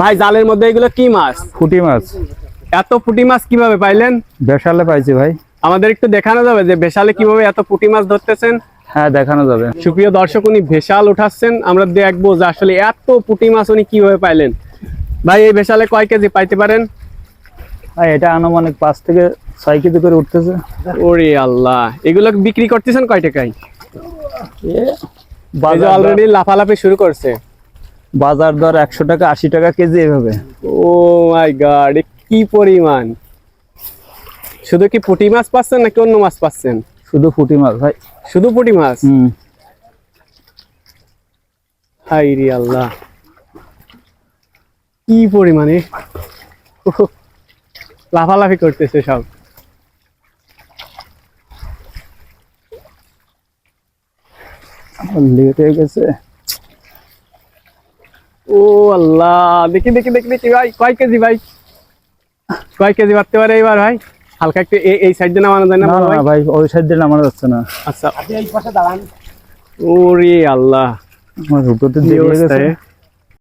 ভাই জালের মধ্যে এগুলো কি মাছ? ফুটি মাছ। এত পুঁটি মাছ কীভাবে পাইলেন? বেসালে পাইছি ভাই। আমাদের একটু দেখানো যাবে যে বেশালে কীভাবে এত পুঁটি মাছ ধরতেছেন? হ্যাঁ দেখানো যাবে। সুপ্রিয় দর্শক উনি ভেসাল উঠাচ্ছেন। আমরা দেখব যে আসলে এত পুঁটি মাছ উনি কীভাবে পাইলেন। ভাই এই ভেসালে কয় কেজি পাইতে পারেন? ভাই এটা আনুমানিক পাঁচ থেকে ছয় কেজি করে উঠতেছে। ওরে আল্লাহ এগুলো বিক্রি করতেছেন কয় টাকায়? বাজার অলরেডি লাফালাফি শুরু করছে। বাজার দর একশো টাকা আশি টাকা কেজি এভাবে। ও মাই গড কি পরিমাণ? শুধু কি পুঁটি মাছ পাচ্ছেন নাকি অন্য মাছ পাচ্ছেন? শুধু ফুটি মাছ ভাই। শুধু পুঁটি মাছ? হাই রে আল্লাহ। কি পরিমাণে? লাফালাফি করতেছে সব। লেট হয়ে গেছে। ও আল্লাহ দেখি দেখি দেখি দেখি ভাই কয় কেজি ভাই? কয় কেজি বাড়তে পারে এবার ভাই? হালকা একটু এই- এই সাইড দিয়ে নামানো যায় না না ভাই? ওই সাইড দিয়ে নামানো যাচ্ছে না। আচ্ছা। ওরে আল্লাহ। আমার রুটোতে অবস্থা গেছে?